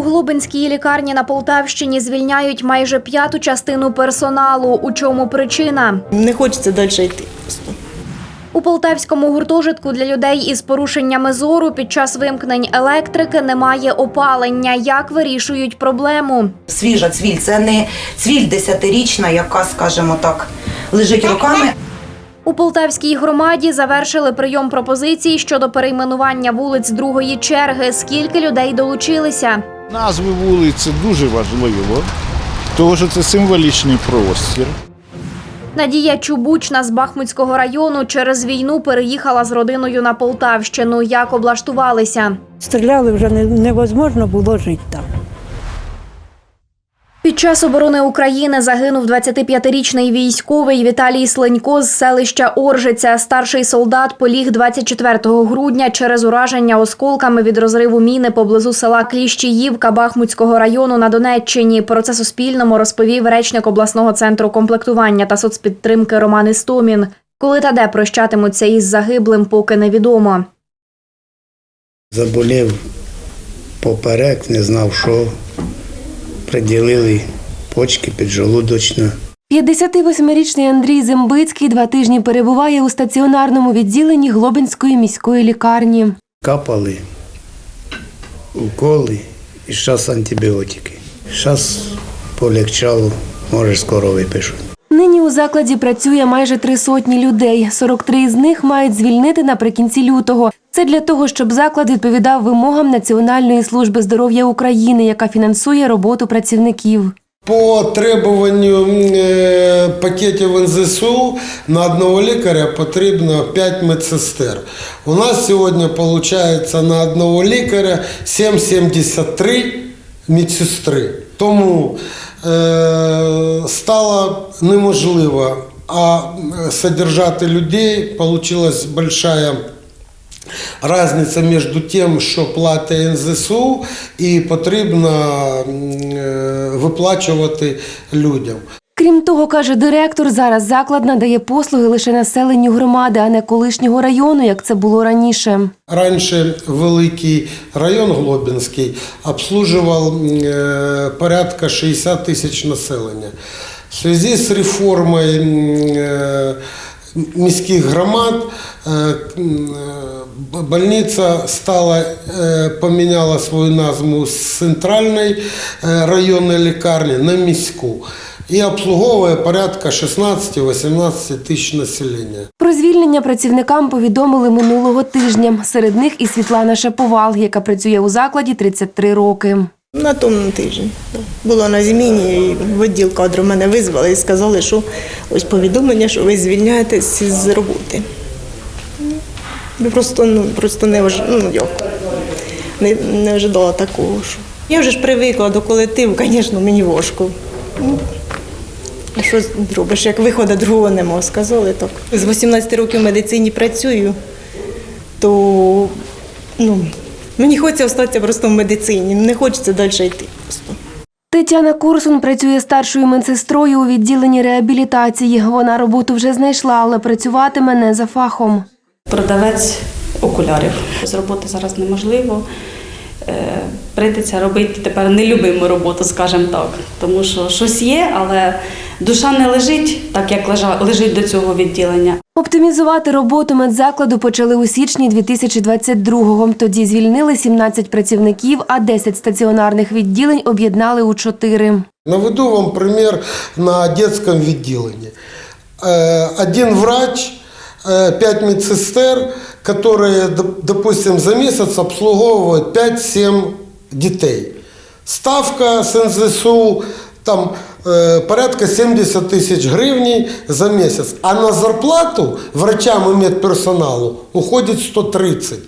У Глобинській лікарні на Полтавщині звільняють майже п'яту частину персоналу. У чому причина? Не хочеться далі йти. У полтавському гуртожитку для людей із порушеннями зору під час вимкнень електрики немає опалення. Як вирішують проблему? Свіжа цвіль, це не цвіль десятирічна, яка, скажімо так, лежить роками. У Полтавській громаді завершили прийом пропозицій щодо перейменування вулиць другої черги. Скільки людей долучилися? Назви вулиці дуже важливо, тому що це символічний простір. Надія Чубучна з Бахмутського району через війну переїхала з родиною на Полтавщину. Як облаштувалися? Стріляли вже не- невозможно було жити там. Час оборони України загинув 25-річний військовий Віталій Сленько з селища Оржиця. Старший солдат поліг 24 грудня через ураження осколками від розриву міни поблизу села Кліщіївка Бахмутського району на Донеччині. Про це Суспільному розповів речник обласного центру комплектування та соцпідтримки Роман Істомін. Коли та де прощатимуться із загиблим, поки невідомо. Заболів поперек, не знав що. Приділили почки піджолудочна. 58-річний Андрій Зембицький два тижні перебуває у стаціонарному відділенні Глобинської міської лікарні. Капали, уколи і зараз антибіотики. Зараз полегчало, може скоро випишуть. Нині у закладі працює майже три сотні людей. 43 з них мають звільнити наприкінці лютого. Це для того, щоб заклад відповідав вимогам Національної служби здоров'я України, яка фінансує роботу працівників. По требуванню е, пакетів НЗСУ на одного лікаря потрібно 5 медсестер. У нас сьогодні виходить на одного лікаря 7,73 медсестри. Тому е, стало неможливо а содержати людей. Получилась большая Разниця між тим, що платить НЗСУ, і потрібно е, виплачувати людям. Крім того, каже директор, зараз заклад надає послуги лише населенню громади, а не колишнього району, як це було раніше. Раніше великий район Глобінський обслуживав м, е, порядка 60 тисяч населення. В зв'язку з реформою е, міських громад больниця стала, е, поміняла свою назву з центральної е, районної лікарні на міську і обслуговує порядка 16-18 тисяч населення. Про звільнення працівникам повідомили минулого тижня. Серед них і Світлана Шаповал, яка працює у закладі 33 роки. На тому тижні. Було на зміні, і в відділ кадру мене визвали і сказали, що ось повідомлення, що ви звільняєтесь з роботи. Я просто, ну, просто не, ож- ну, як, не, не ожидала такого. Що. Я вже ж привикла до колективу, звісно, мені важко. Ну, А що зробиш, як виходу другого нема, сказали так. З 18 років в медицині працюю, то ну, мені хочеться залишитися просто в медицині, не хочеться далі йти просто. Тетяна Курсун працює старшою медсестрою у відділенні реабілітації. Вона роботу вже знайшла, але працюватиме не за фахом. Продавець окулярів. З роботи зараз неможливо. Е, Прийдеться робити тепер нелюбиму роботу, скажімо так. Тому що щось є, але душа не лежить так, як лежить до цього відділення. Оптимізувати роботу медзакладу почали у січні 2022-го. Тоді звільнили 17 працівників, а 10 стаціонарних відділень об'єднали у 4. Наведу вам пример на детском відділенні. Э, Один врач, 5 медсестер, которые, доп- допустим, за месяц обслуговывают 5-7 детей. Ставка с НЗСУ там э, порядка 70 тысяч гривней за месяц. А на зарплату врачам и медперсоналу уходит 130.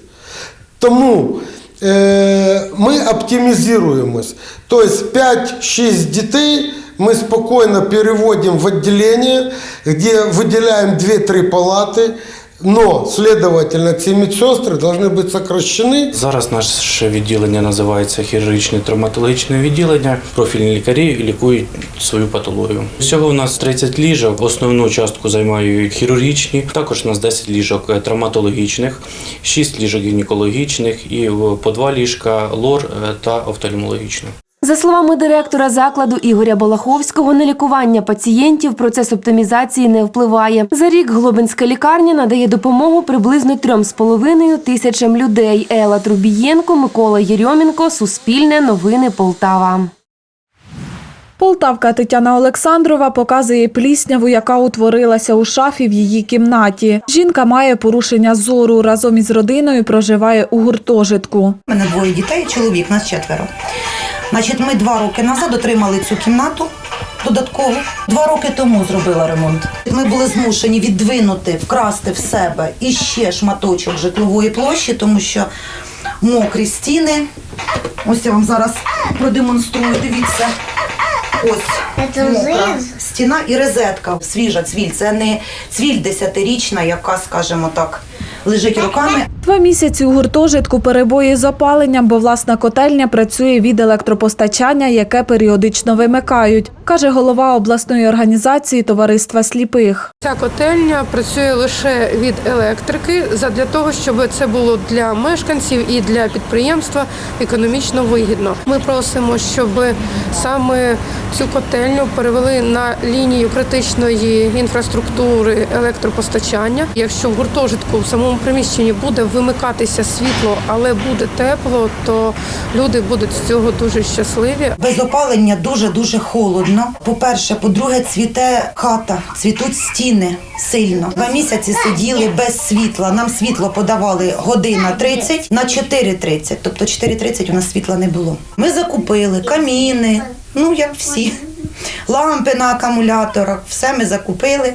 Тому е, ми оптимізуємось. Тобто 5-6 дітей ми спокійно переводимо в відділення, де виділяємо 2-3 палати, Но, следовательно, ці медсестры должны быть сокращены Зараз наше відділення називається хірургічне травматологічне відділення. Профільні лікарі лікують свою патологію. Всього у нас 30 ліжок. Основну частку займають хірургічні. Також у нас 10 ліжок е, травматологічних, 6 ліжок гінекологічних і е, по 2 ліжка лор е, та офтальмологічних. За словами директора закладу Ігоря Балаховського, на лікування пацієнтів процес оптимізації не впливає. За рік Глобинська лікарня надає допомогу приблизно трьом з половиною тисячам людей. Ела Трубієнко, Микола Єрьомінко, Суспільне, Новини Полтава. Полтавка Тетяна Олександрова показує плісняву, яка утворилася у шафі в її кімнаті. Жінка має порушення зору. Разом із родиною проживає у гуртожитку. У мене двоє дітей, чоловік, нас четверо. Значить, ми два роки назад отримали цю кімнату додатково. Два роки тому зробила ремонт. Ми були змушені віддвинути, вкрасти в себе і ще шматочок житлової площі, тому що мокрі стіни. Ось я вам зараз продемонструю. Дивіться. Ось мокра стіна і розетка. Свіжа цвіль. Це не цвіль десятирічна, яка, скажімо так, лежить роками. Два місяці у гуртожитку перебої з опаленням, бо власна котельня працює від електропостачання, яке періодично вимикають, каже голова обласної організації Товариства сліпих. Ця котельня працює лише від електрики задля того, щоб це було для мешканців і для підприємства економічно вигідно. Ми просимо, щоб саме цю котельню перевели на лінію критичної інфраструктури електропостачання. Якщо в гуртожитку в самому приміщенні буде вимикатися світло, але буде тепло, то люди будуть з цього дуже щасливі. Без опалення дуже дуже холодно. По-перше, по-друге, цвіте хата, цвітуть стіни сильно. Два місяці сиділи без світла. Нам світло подавали година 30 на 4.30. Тобто 4.30 у нас світла не було. Ми закупили каміни, ну як всі. Лампи на акумуляторах, все ми закупили.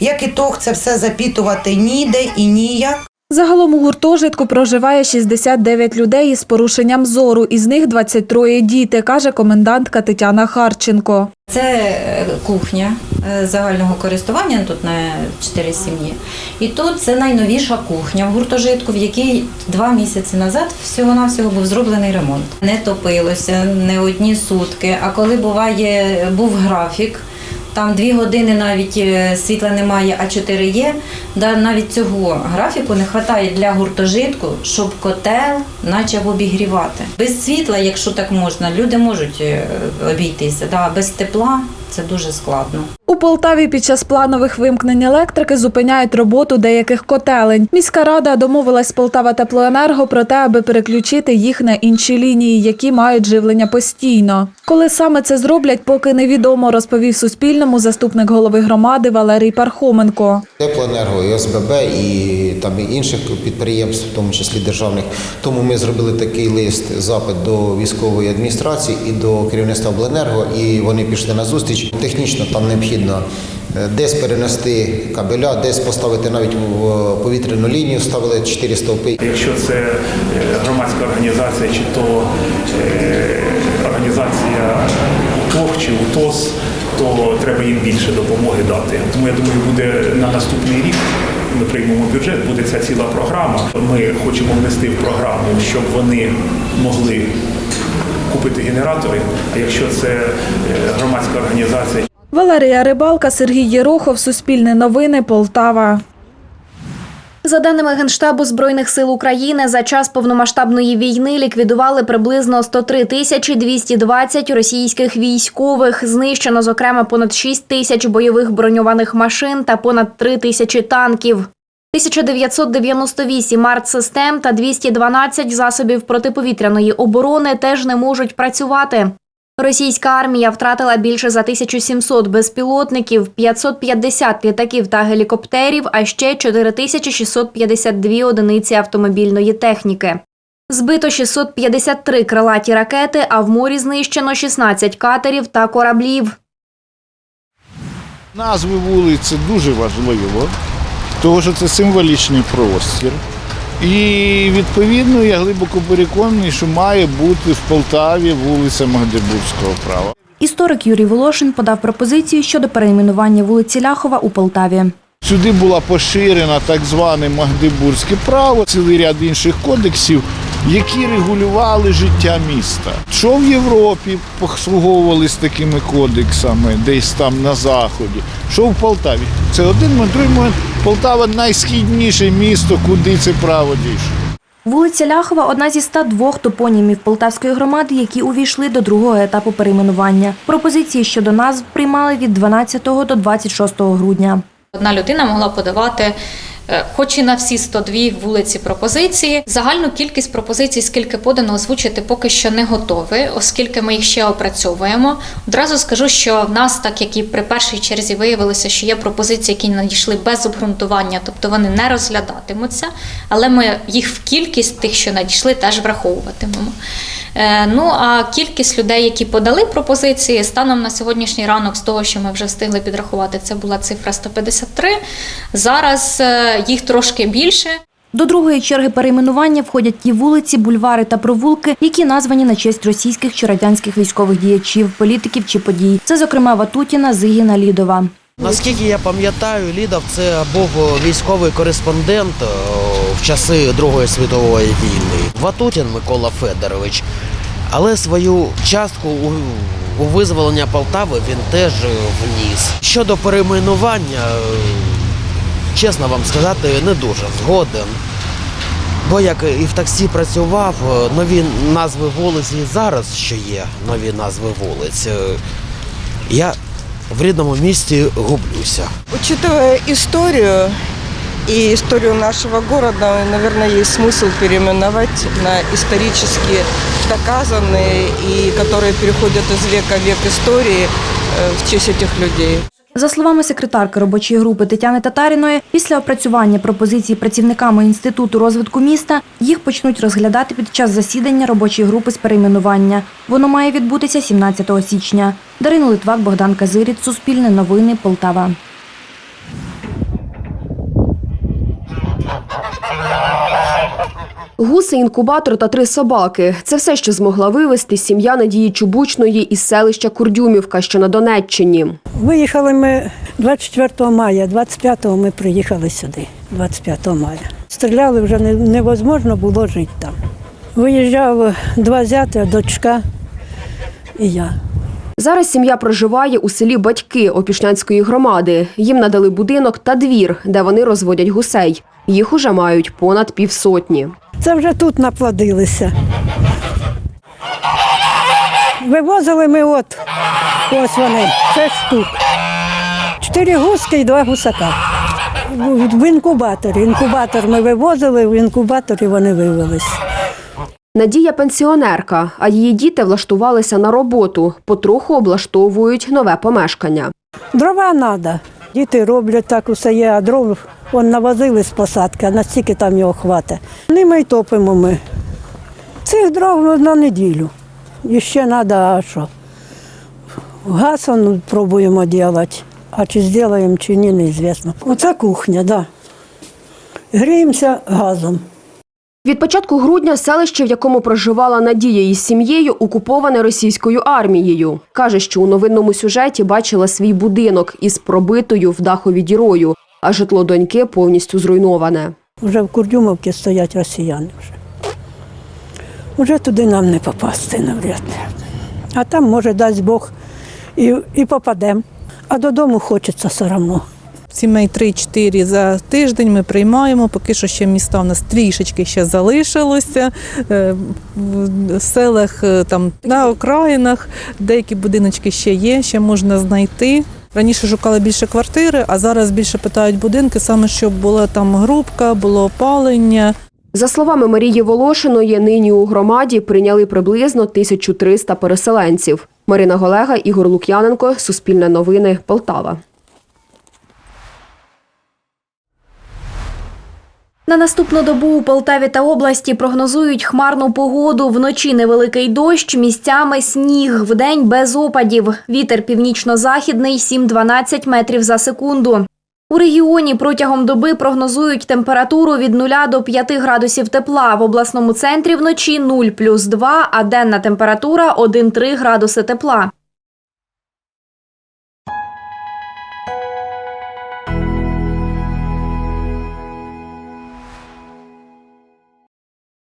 Як ітог, це все запітувати ніде і ніяк. Загалом у гуртожитку проживає 69 людей із порушенням зору, із них 23 діти, каже комендантка Тетяна Харченко. Це е, кухня е, загального користування тут на чотири сім'ї. І тут це найновіша кухня в гуртожитку, в якій два місяці назад всього-навсього був зроблений ремонт. Не топилося не одні сутки. А коли буває був графік, там дві години навіть е, світла немає, а чотири є. Да, навіть цього графіку не вистачає для гуртожитку, щоб котел почав обігрівати. Без світла, якщо так можна, люди можуть е, обійтися. Да, без тепла це дуже складно. У Полтаві під час планових вимкнень електрики зупиняють роботу деяких котелень. Міська рада домовилась з Полтава Теплоенерго про те, аби переключити їх на інші лінії, які мають живлення постійно. Коли саме це зроблять, поки невідомо, розповів Суспільному заступник голови громади Валерій Пархоменко. Теплоенерго, і ОСББ і там і інших підприємств, в тому числі державних. Тому ми зробили такий лист, запит до військової адміністрації і до керівництва обленерго, і вони пішли на зустріч. Технічно там необхідно е, десь перенести кабеля, десь поставити навіть повітряну лінію, ставили 4 стовпи. Якщо це е, громадська організація, чи то е, організація УТОГ чи УТОС, то треба їм більше допомоги дати. Тому я думаю, буде на наступний рік. Ми приймемо бюджет, буде ця ціла програма. Ми хочемо внести в програму, щоб вони могли купити генератори. А якщо це громадська організація Валерія Рибалка, Сергій Єрохов, Суспільне новини, Полтава. За даними Генштабу Збройних сил України, за час повномасштабної війни ліквідували приблизно 103 тисячі 220 російських військових. Знищено, зокрема, понад 6 тисяч бойових броньованих машин та понад 3 тисячі танків. 1998 артсистем та 212 засобів протиповітряної оборони теж не можуть працювати. Російська армія втратила більше за 1700 безпілотників, 550 літаків та гелікоптерів, а ще 4652 одиниці автомобільної техніки. Збито 653 крилаті ракети, а в морі знищено 16 катерів та кораблів. Назви вулиць це дуже важливо, тому що це символічний простір. І відповідно я глибоко переконаний, що має бути в Полтаві вулиця Магдебурзького права. Історик Юрій Волошин подав пропозицію щодо перейменування вулиці Ляхова у Полтаві. Сюди була поширена так зване Магдебурзьке право, цілий ряд інших кодексів, які регулювали життя міста. Що в Європі послуговувались такими кодексами, десь там на заході, що в Полтаві. Це один момент. Полтава найсхідніше місто, куди це право дійшло. Вулиця Ляхова одна зі 102 топонімів Полтавської громади, які увійшли до другого етапу перейменування. Пропозиції щодо назв приймали від 12 до 26 грудня. Одна людина могла подавати, хоч і на всі 102 вулиці пропозиції. Загальну кількість пропозицій, скільки подано, озвучити поки що не готові, оскільки ми їх ще опрацьовуємо. Одразу скажу, що в нас, так як і при першій черзі виявилося, що є пропозиції, які надійшли без обґрунтування, тобто вони не розглядатимуться, але ми їх в кількість тих, що надійшли, теж враховуватимемо. Е, Ну а кількість людей, які подали пропозиції, станом на сьогоднішній ранок, з того, що ми вже встигли підрахувати, це була цифра 153. Зараз е, їх трошки більше. До другої черги перейменування входять ті вулиці, бульвари та провулки, які названі на честь російських чи радянських військових діячів, політиків чи подій. Це, зокрема, Ватутіна, Зигіна, Лідова. Наскільки я пам'ятаю, Лідов це був військовий кореспондент е, в часи Другої світової війни. Ватутін Микола Федорович. Але свою частку у, у визволення Полтави він теж вніс. Щодо перейменування, е, чесно вам сказати, не дуже згоден. Бо як і в таксі працював, е, нові назви вулиць і зараз що є нові назви вулиць. е, Я в рідному місті гублюся. Учитывая историю и историю нашего города, наверное, есть смысл переименовать на исторически доказанные и которые переходят из века в век истории э, в честь этих людей. За словами секретарки робочої групи Тетяни Татаріної, після опрацювання пропозицій працівниками Інституту розвитку міста їх почнуть розглядати під час засідання робочої групи з перейменування. Воно має відбутися 17 січня. Дарина Литвак, Богдан Казиріт, Суспільне новини, Полтава. Гуси, інкубатор та три собаки – це все, що змогла вивезти сім'я Надії Чубучної із селища Курдюмівка, що на Донеччині. Виїхали ми 24 мая, 25-го ми приїхали сюди, 25 мая. Стріляли вже невозможно було жити там. Виїжджав два зятя, дочка і я. Зараз сім'я проживає у селі Батьки Опішнянської громади. Їм надали будинок та двір, де вони розводять гусей. Їх уже мають понад півсотні. Це вже тут наплодилися. Вивозили ми от, ось вони, шесть штук. Чотири гуски і два гусака. В інкубаторі. Інкубатор ми вивозили, в інкубаторі вони вивелись. Надія пенсіонерка, а її діти влаштувалися на роботу, потроху облаштовують нове помешкання. Дрова треба. Діти роблять так усе є, а дров вон навозили з посадки, а настільки там його хватить. Ними й топимо ми. Цих дров на неділю. І ще треба, а що? Газ он пробуємо робити, а чи зробимо, чи ні, неізвісно. Оце кухня, так. Да. Гріємося газом. Від початку грудня селище, в якому проживала Надія із сім'єю, окуповане російською армією. Каже, що у новинному сюжеті бачила свій будинок із пробитою в дахові дірою, а житло доньки повністю зруйноване. Вже в Курдюмовці стоять росіяни вже. Вже туди нам не попасти навряд. А там, може, дасть Бог, і, і попадемо. А додому хочеться все одно. Сімей 3-4 за тиждень ми приймаємо. Поки що ще міста у нас трішечки ще залишилося. Е, В селах е, там на окраїнах деякі будиночки ще є, ще можна знайти. Раніше шукали більше квартири, а зараз більше питають будинки, саме щоб була там грубка, було опалення. За словами Марії Волошиної, нині у громаді прийняли приблизно 1300 переселенців. Марина Голега, Ігор Лук'яненко, Суспільне новини, Полтава. На наступну добу у Полтаві та області прогнозують хмарну погоду. Вночі невеликий дощ, місцями сніг, вдень без опадів. Вітер північно-західний 7-12 метрів за секунду. У регіоні протягом доби прогнозують температуру від 0 до 5 градусів тепла. В обласному центрі вночі 0 плюс 2, а денна температура 1-3 градуси тепла.